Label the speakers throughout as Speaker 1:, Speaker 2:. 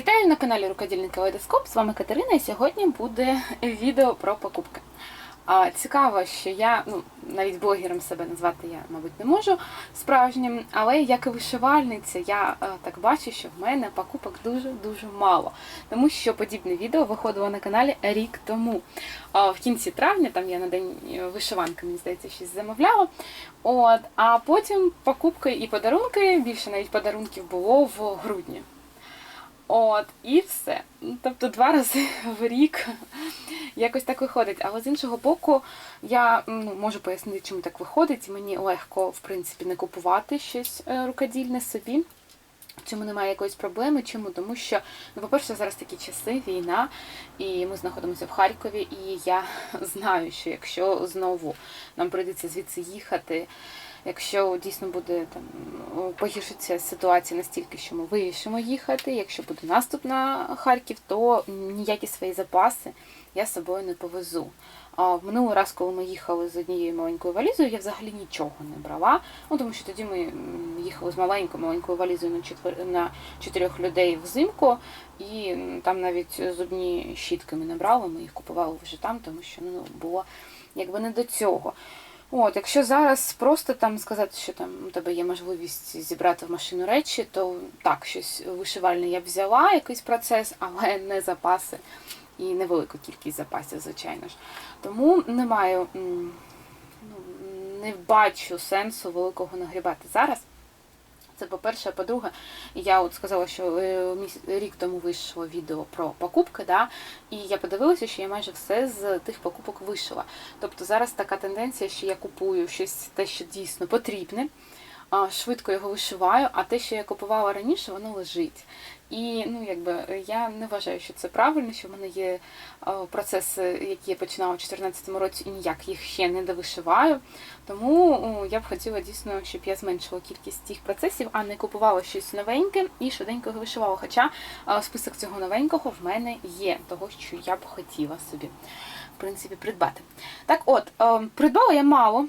Speaker 1: Вітаю на каналі Рукодільний Калейдоскоп. З вами Катерина, і сьогодні буде відео про покупки. Цікаво, що я, ну, навіть блогером себе назвати я, мабуть, не можу справжнім, але як і вишивальниця, я е, так бачу, що в мене покупок дуже-дуже мало. Тому що подібне відео виходило на каналі рік тому. В кінці травня, там я на день е, вишиванки, мені здається, щось замовляла. От, а потім покупки і подарунки, більше навіть подарунків було в грудні. От, і все. Ну, Тобто два рази в рік якось так виходить. Але з іншого боку, я ну, можу пояснити, чому так виходить. Мені легко, в принципі, не купувати щось е, рукодільне собі. Чому немає якоїсь проблеми? Чому? Тому що, ну, по-перше, зараз такі часи, війна, і ми знаходимося в Харкові, і я знаю, що якщо знову нам прийдеться звідси їхати, якщо дійсно буде там погіршиться ситуація настільки, що ми вирішимо їхати, якщо буде наступ на Харків, то ніякі свої запаси я з собою не повезу. А в минулий раз, коли ми їхали з однією маленькою валізою, я взагалі нічого не брала. Ну тому що тоді ми їхали з маленькою маленькою валізою на четвер... на чотирьох людей взимку, і там навіть зубні щітки ми не брали, ми їх купували вже там, тому що ну було якби не до цього. От, якщо зараз просто там сказати, що там у тебе є можливість зібрати в машину речі, то так, щось вишивальне я взяла, якийсь процес, але не запаси і невелику кількість запасів, звичайно ж. Тому не маю, ну, не бачу сенсу великого нагрібати зараз. Це по-перше, а по-друге, я от сказала, що е, рік тому вийшло відео про покупки, да, і я подивилася, що я майже все з тих покупок вишила. Тобто зараз така тенденція, що я купую щось те, що дійсно потрібне, швидко його вишиваю, а те, що я купувала раніше, воно лежить. І ну, якби я не вважаю, що це правильно, що в мене є е, процеси, які я починала у 2014 році, і ніяк їх ще не довишиваю. Тому я б хотіла дійсно, щоб я зменшила кількість цих процесів, а не купувала щось новеньке і швиденько вишивала. Хоча е, список цього новенького в мене є, того, що я б хотіла собі принципі придбати. Так от, е, придбала я мало.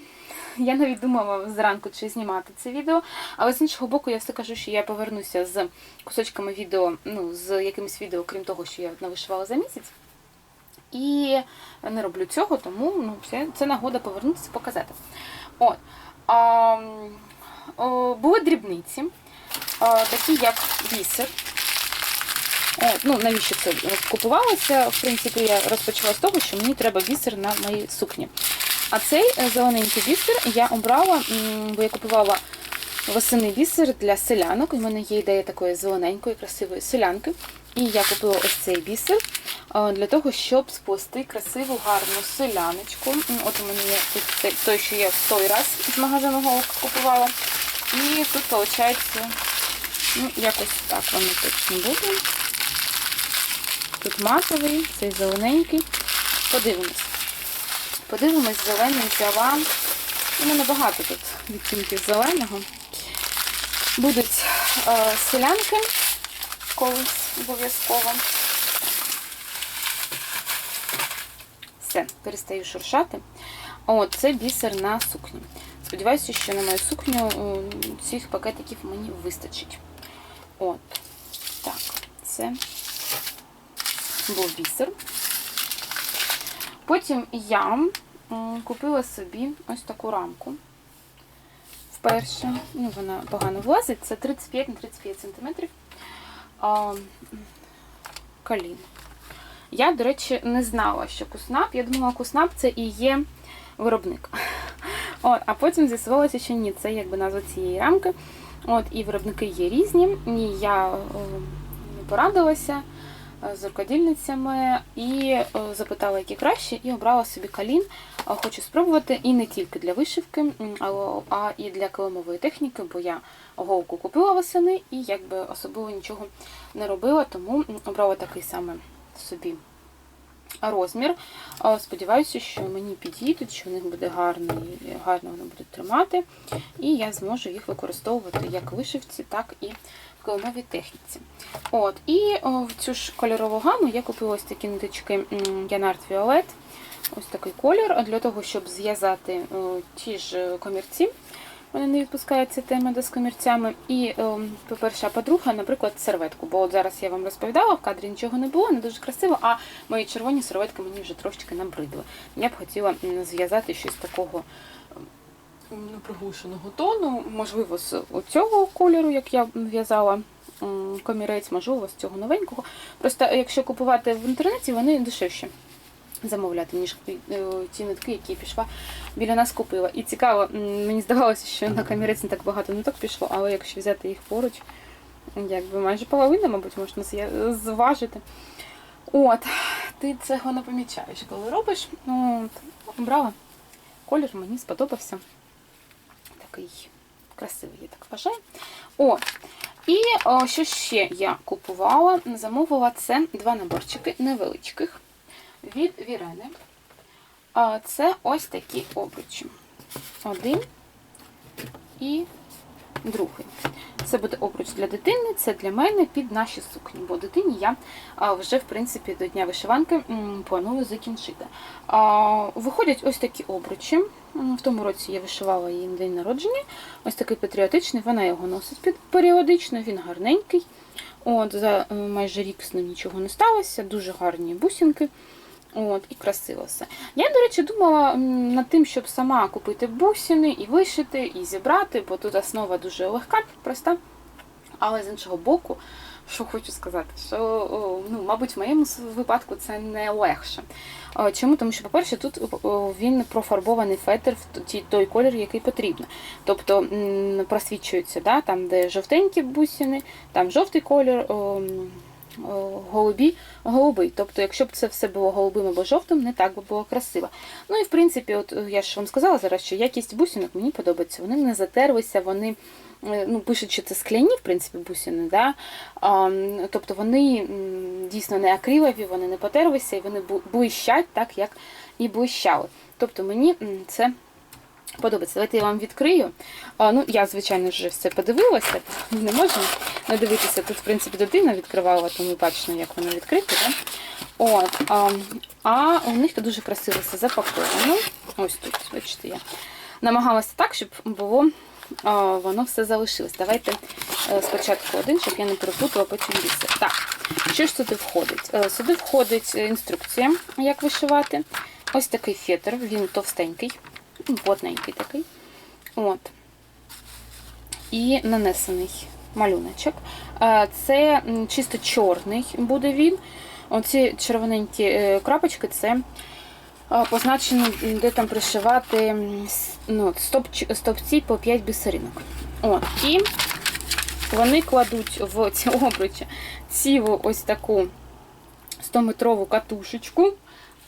Speaker 1: Я навіть думала зранку чи знімати це відео, але з іншого боку, я все кажу, що я повернуся з кусочками відео, ну, з якимось відео, крім того, що я навишивала за місяць. І не роблю цього, тому ну, це, це нагода повернутися показати. От. А, о, були дрібниці, а, такі як бісер. От, ну, навіщо це купувалося? В принципі, я розпочала з того, що мені треба бісер на моїй сукні. А цей е, зелененький бісер я обрала, бо я купувала восени бісер для селянок. У мене є ідея такої зелененької, красивої селянки. І я купила ось цей бісер е, для того, щоб сплести красиву, гарну селяночку. От у мене є тут той, що я в той раз з магазину Голок купувала. І тут, виходить, ну, якось так воно точно буде. Тут матовий, цей зелененький. Подивимось. Подивимось, зелений взяла. У мене багато тут відтінків зеленого. Будуть е, селянки колись обов'язково. Все, перестаю шуршати. От, це бісер на сукню. Сподіваюся, що на мою сукню е, цих пакетиків мені вистачить. От, так, це був бісер. Потім я купила собі ось таку рамку. Вперше, ну вона погано влазить, це 35 на 35 см. А, калін. Я, до речі, не знала, що куснап. Я думала, куснап це і є виробник. От, а потім з'ясувалося, що ні, це якби назва цієї рамки. От, і виробники є різні. І я е, порадилася е, з рукодільницями і е, запитала, які краще, і обрала собі калін. Е, Хочу спробувати і не тільки для вишивки, а- і для килимової техніки, бо я голку купила восени і якби особливо нічого не робила, тому обрала такий саме собі розмір. Е, Сподіваюся, що мені підійдуть, що в них буде гарний, гарно вони будуть тримати, і я зможу їх використовувати як вишивці, так і килимовій техніці. От, І о, в цю ж кольорову гаму я купила ось такі ниточки Янарт Violet. Ось такий колір, для того, щоб зв'язати ті ж комірці. Мене не відпускає ця тема з комірцями. І, по-перше, по-друге, наприклад, серветку. Бо от зараз я вам розповідала, в кадрі нічого не було, не дуже красиво, а мої червоні серветки мені вже трошки набридли. Я б хотіла зв'язати щось такого приглушеного тону, можливо, з цього кольору, як я в'язала комірець, можливо, з цього новенького. Просто якщо купувати в інтернеті, вони дешевші замовляти, ніж е, ті нитки, які пішла біля нас купила. І цікаво, мені здавалося, що на камірець не так багато ниток пішло, але якщо взяти їх поруч, якби майже половина, мабуть, можна зважити. От, ти цього не помічаєш, коли робиш. Ну, от, обрала. Колір мені сподобався. Такий красивий, я так вважаю. О, І о, що ще я купувала? Замовила це два наборчики невеличких від Вірени. Це ось такі обручі. Один і другий. Це буде обруч для дитини, це для мене під наші сукні, бо дитині я вже, в принципі, до Дня вишиванки планую закінчити. Виходять ось такі обручі. В тому році я вишивала її на день народження. Ось такий патріотичний, вона його носить періодично, він гарненький. От, За е, майже рік з ним нічого не сталося, дуже гарні бусинки. От, і красиво все. Я, до речі, думала над тим, щоб сама купити бусини і вишити, і зібрати, бо тут основа дуже легка, проста. Але з іншого боку, що хочу сказати, що, ну, мабуть, в моєму випадку це не легше. Чому? Тому що, по-перше, тут він профарбований фетр в той колір, який потрібно. Тобто просвічується, да, там, де жовтенькі бусини, там жовтий колір. Голубі, голубий. Тобто, якщо б це все було голубим або жовтим, не так би було красиво. Ну і в принципі, от е, я ж вам сказала зараз, що якість бусинок мені подобається. Вони не затерлися, вони е, ну, пишуть, що це скляні, в принципі, бусини. Да? А, тобто вони дійсно не акрилові, вони не потерлися і вони блищать так, як і блищали. Тобто мені це подобається. Давайте я вам відкрию. А, ну, я, звичайно, вже все подивилася, не можемо не дивитися. Тут, в принципі, дитина відкривала, тому бачно, як воно відкрите. Да? От, а, а у них тут дуже красиво все запаковано. Ось тут, бачите, я намагалася так, щоб було а, воно все залишилось. Давайте е, спочатку один, щоб я не переплутала, потім бісер. Так, що ж сюди входить? Е, Сюди входить е, інструкція, як вишивати. Ось такий фетр, він товстенький, ну, такий. От. І нанесений малюночок. Е, Це чисто чорний буде він. Оці червоненькі е, крапочки це е, позначено, де там пришивати ну, стовпці по 5 бісеринок. От. І вони кладуть в ці обручі цілу ось таку 100-метрову катушечку.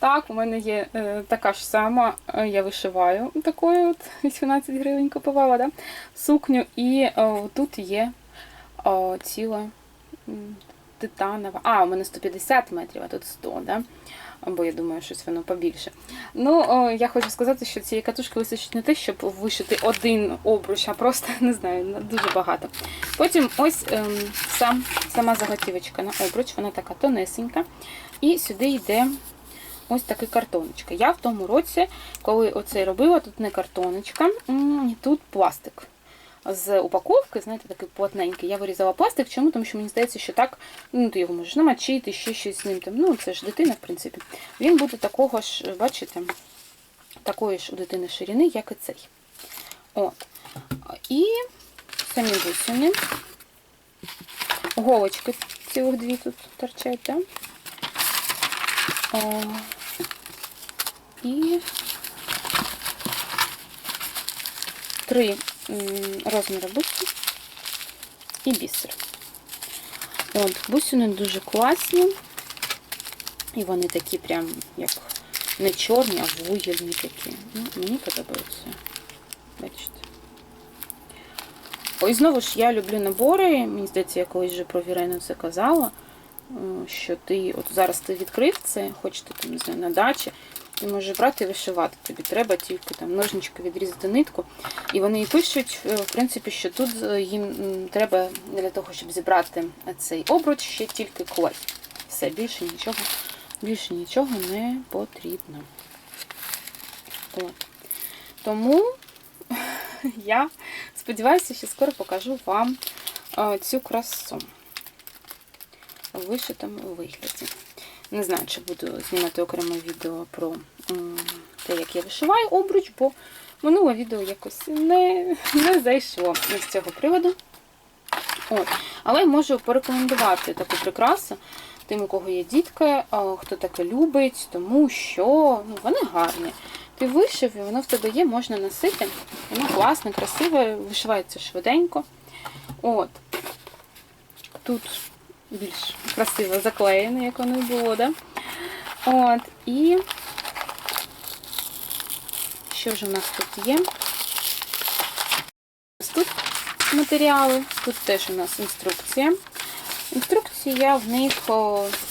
Speaker 1: Так, у мене є е, така ж сама, е, я вишиваю такою от 18 гривень купувала, да? сукню, і е, тут є е, ціла титанова. А, у мене 150 метрів, а тут 100, да? Бо я думаю, щось воно побільше. Ну, о, я хочу сказати, що цієї катушки вистачить не те, щоб вишити один обруч, а просто не знаю, дуже багато. Потім ось ем, сам, сама заготівочка на обруч, вона така тонесенька. І сюди йде ось така картоночка. Я в тому році, коли оце робила, тут не картоночка, тут пластик. З упаковки, знаєте, такий плотненький. Я вирізала пластик. Чому? Тому що мені здається, що так ну, ти його можеш намочити, ще щось з ним. Там. Ну, це ж дитина, в принципі. Він буде такого ж, бачите, такої ж у дитини ширини, як і цей. От. І самі бусини. Голочки цілих дві тут торчать, так? О, і три розміри бусин і бісер. От, бусини дуже класні. І вони такі прям, як не чорні, а вугільні такі. Ну, мені подобаються. Бачите. Ой, знову ж я люблю набори. Мені здається, я колись вже про Вірену це казала. е, Що ти, от зараз ти відкрив це, хочете там, не знаю, на дачі, ти можеш брати і вишивати. Тобі треба тільки там ножнички відрізати нитку. І вони і пишуть, е, в принципі, що тут е, їм треба для того, щоб зібрати цей обруч, ще тільки клей. Все, більше нічого, більше нічого не потрібно. От. Тому я сподіваюся, що скоро покажу вам е, цю красу у вишитому вигляді. Не знаю, чи буду знімати окреме відео про те, як я вишиваю обруч, бо минуле відео якось не, не зайшло з цього приводу. От. Але можу порекомендувати таку прикрасу тим, у кого є дітки, хто таке любить, тому що ну, вони гарні. Ти вишив, і воно в тебе є, можна носити. Воно класне, красиве, вишивається швиденько. От. Тут більш красиво заклеєне, як воно було, да? От. І що ж у нас тут є? Тут матеріали, тут теж у нас інструкція. Інструкція в них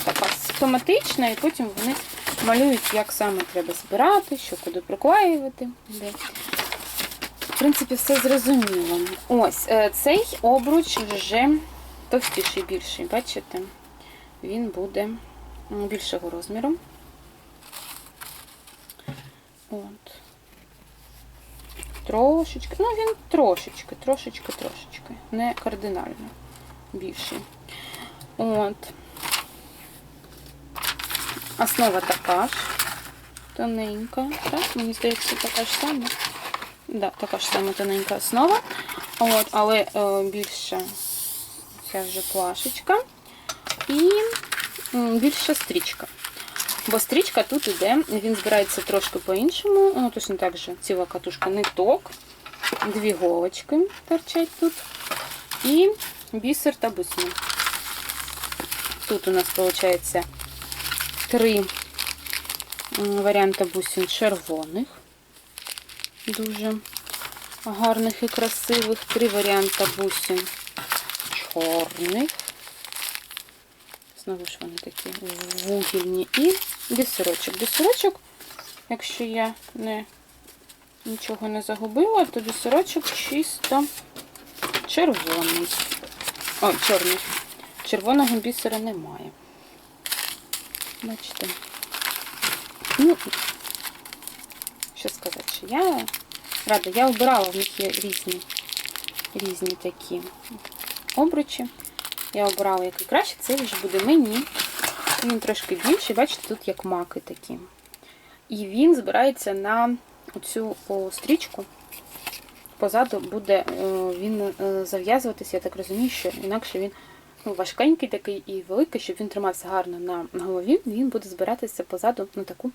Speaker 1: така схематична, і потім вони малюють, як саме треба збирати, що куди приклеювати. Де. В принципі, все зрозуміло. Ось, е, цей обруч вже товстіший, більший, бачите? Він буде більшого розміру. От. Трошечки, ну він трошечки, трошечки, трошечки. Не кардинально більший. От. Основа така ж, тоненька. Так, мені здається, така ж сама. Да, така ж сама тоненька основа. От, але е, більше ця вже плашечка. І більша стрічка. Бо стрічка тут іде, він збирається трошки по-іншому. Ну, точно так же ціла катушка ниток, дві голочки торчать тут. І бісер та бусина. Тут у нас виходить три варіанти бусин червоних. Дуже гарних і красивих. Три варіанти бусин чорних. Знову ж вони такі вугільні. І бісерочок. Бісерочок, якщо я не нічого не загубила, то бісерочок чисто червоний. О, чорний. Червоного бісера немає. Бачите. Ну, що сказати, що я рада, я обирала, в них є різні, різні такі обручі. Я обирала який краще, це вже буде мені. Він трошки більший, бачите, тут як маки такі. І він збирається на оцю стрічку. Позаду буде е, він е, зав'язуватися, я так розумію, що інакше він ну, важкенький такий і великий, щоб він тримався гарно на голові, він буде збиратися позаду на таку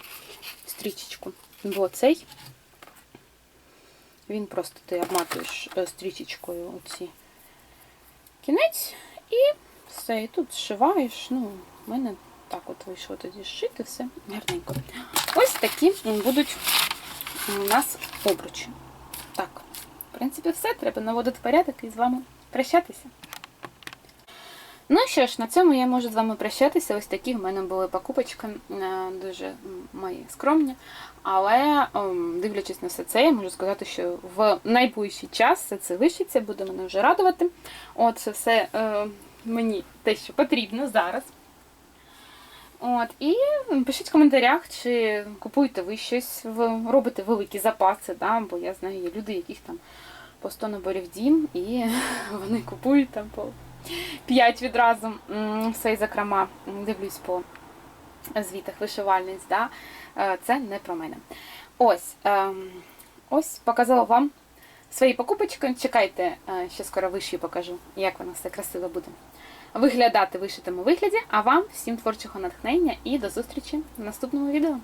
Speaker 1: стрічечку. Бо цей він просто ти обматуєш е, стрічечкою оці кінець і все. І тут зшиваєш. Ну, в мене так от вийшло тоді зшити, все гарненько. Ось такі будуть у нас обручі. Так, в принципі, все. Треба наводити порядок і з вами прощатися. Ну що ж, на цьому я можу з вами прощатися. Ось такі в мене були покупочки, е, дуже мої скромні. Але ем, дивлячись на все це, я можу сказати, що в найближчий час все це вишиться, буде мене вже радувати. От це все е, мені те, що потрібно зараз. От, і пишіть в коментарях, чи купуєте ви щось, робите великі запаси, да? бо я знаю, є люди, яких там по 100 наборів дім, і вони купують там по 5 відразу все і зокрема, дивлюсь по звітах вишивальниць, да? Е, це не про мене. Ось, ем, ось показала вам свої покупочки. Чекайте, е, ще скоро виші покажу, як воно все красиво буде виглядати в вишитому вигляді. А вам всім творчого натхнення і до зустрічі в наступному відео.